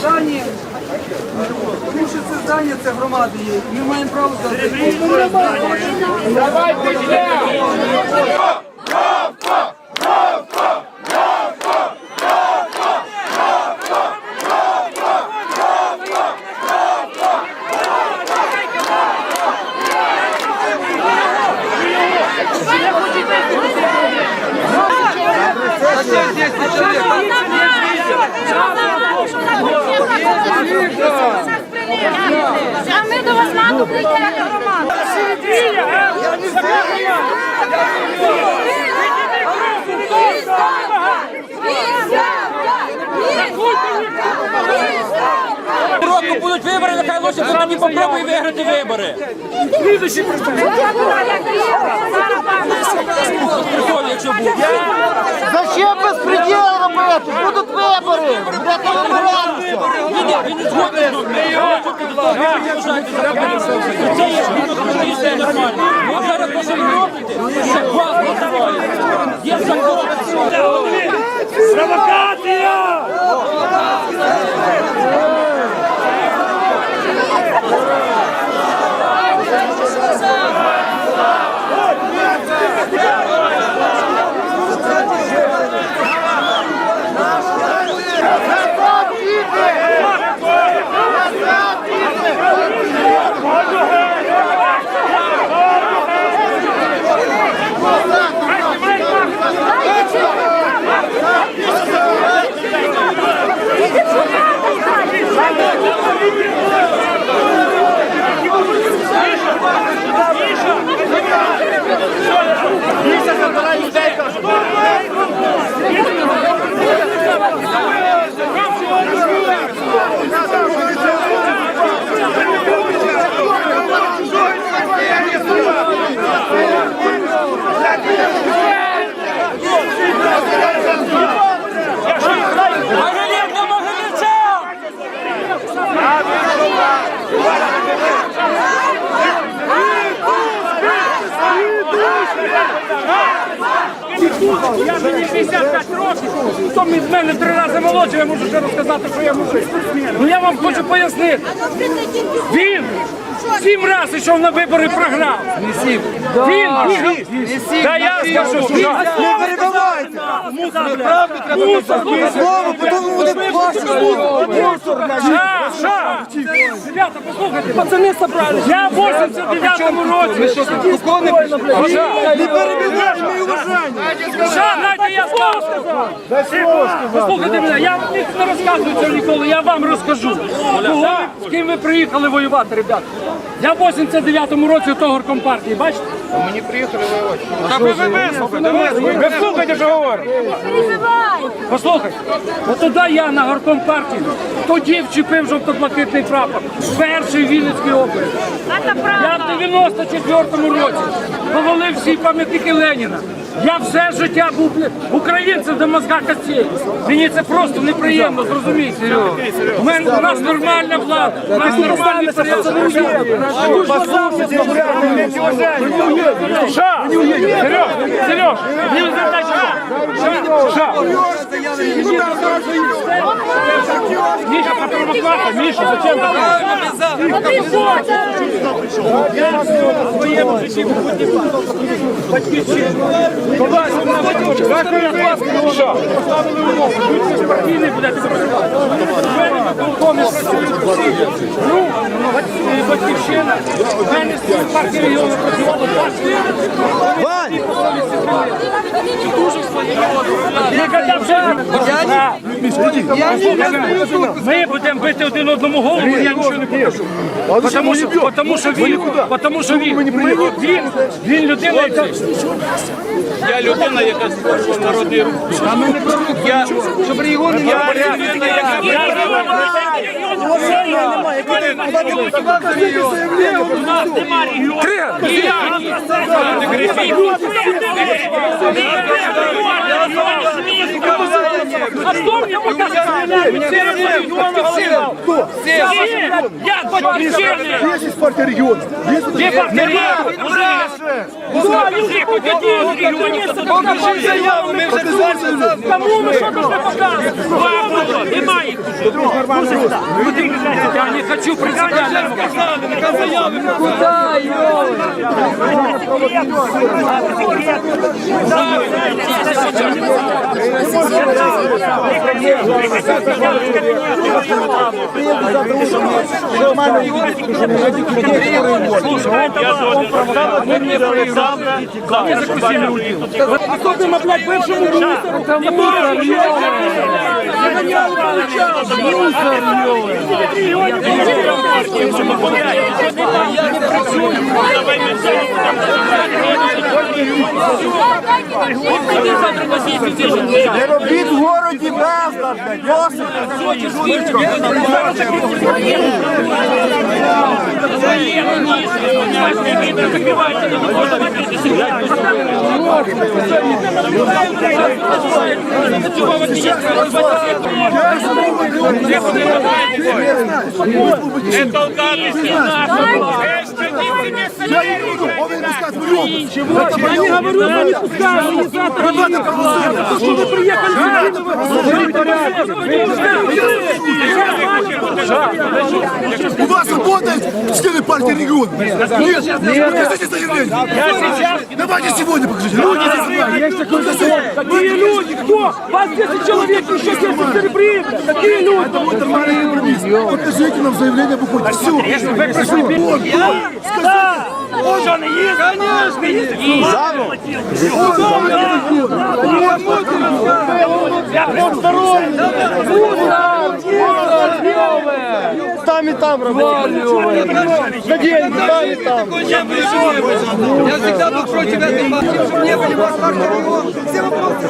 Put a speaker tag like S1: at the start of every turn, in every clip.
S1: Здання, тому що це здання, це громади є. Ми маємо право здати.
S2: А
S3: року будуть вибори, нехай лише тоді попробуй виграти вибори.
S4: Зачем безпреділ робити? Будуть вибори! Будете вибиратися!
S3: Ні, ні, він не згоден з ним. Це є нормально. А зараз то, що ви робите, це гвалт називається. Є закон.
S5: Провокація!
S3: Могилів на могилівця!
S5: Я мені 55 років, хто від мене три рази молодший, я можу ще розказати, що я мужик. Ну я вам хочу пояснити. Він сім разів йшов на вибори програв. Він бігав. Та я скажу, що
S1: Не перебивайте! Правду треба казати. Слово, потім буде важко.
S5: Ша, ша! Ребята, послухайте, пацани собрали. Я в 89-му році.
S1: Не перебивайте, ми уважаємо.
S5: Ша, дайте я слово сказав. Послухайте мене, я вам не розказую цього ніколи, я вам розкажу. Кого ви- з ким ви приїхали воювати, ребята? Я в 89-му році того горкомпартії, бачите? Мені приїхали воювати. Та ви слухайте, що говорить. Послухай, от туди я на горком партії, тоді вчепив жовто-блакитний прапор. Перший Вінницький округ. Я в 94-му році повалив всі пам'ятники Леніна. Я все життя був українцем до мозга костей. Мені це просто неприємно, зрозумійте. У мене у нас нормальна влада, у нас нормальний Сереж, Ша! Серег, Миша, по провокатор, Миша, зачем? Я в своєму житті буду батьківщину. Вас, Миша? Поставили умову. Ви партійний будете працювати. Ну, батьківщина. Мене партії регіону
S1: Я.
S5: Ми будемо бити один одному голову, я нічого не покажу. Потому що, потому що він, потому що він, він, він людина, яка...
S3: Я людина, яка створювала народний рух. Я,
S1: не
S3: людина, яка
S5: Thank you. А дуже показуємо? Немає. Я не хочу принципиально. Особенно, блядь, бывшему министру там мусор,
S1: Не робіть в городі безлад, блядь, досить.
S5: Я не говорю, что не пускаю организаторы. То, что вы приехали
S4: У партии региона? Нет. Покажите заявление. Давайте сегодня покажите.
S5: Какие люди? Кто? Вас 10 человек, еще 70 серебрин. Какие люди?
S4: Вот нормальный компромисс. Покажите нам заявление об уходе. Все.
S5: Ви прийшли бі- Так. Що не є? Конечно, є. Я прям здоровий.
S1: Там і там робити. За деньги, там і там.
S6: Я всегда был против этой партии, чтобы не были возможны все вопросы.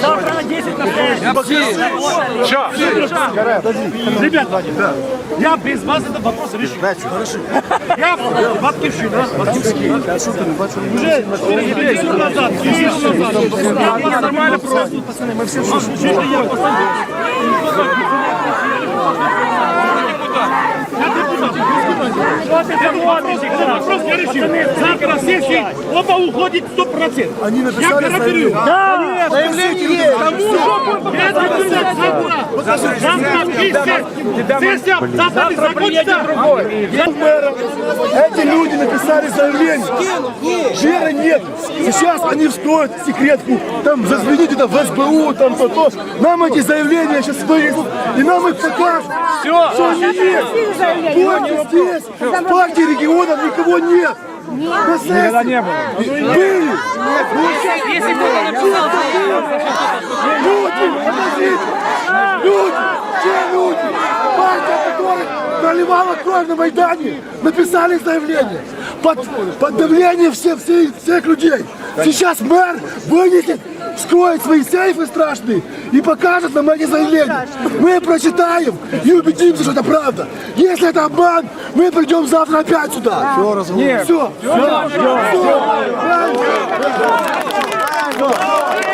S5: Завтра на 10 на 6. Ребят, я без вас этот вопрос решу. Я Батьківщина, Батьківський. Уже 4 месяца назад, месяц назад. Я нормально просто. Пацаны, мы все Завтра сессии оба уходит 100%.
S4: Они написали заявление.
S5: Да!
S4: Заявление.
S5: Завтра приедет другой.
S4: Эти люди написали заявление. Жира нет. Сейчас они вскроют секретку. Там зазвоните там, в СБУ, там то-то. Нам эти заявления сейчас вынесут. И нам их покажут. Все. Что они есть. Вот здесь. В партии регионов никого нет. Никогда не было. Были.
S3: Если кто-то написал,
S4: Люди, подождите! Люди! Те люди, партия которых наливала кровь на Майдане, написали заявление под, под давлением всех, всех, всех людей. Сейчас мэр вынесет, вскроет свои сейфы страшные и покажет нам эти заявления. Мы прочитаем и убедимся, что это правда. Если это обман, мы придем завтра опять сюда. Все, разговор. Все. Все. Все. Все. Все. Все. Все.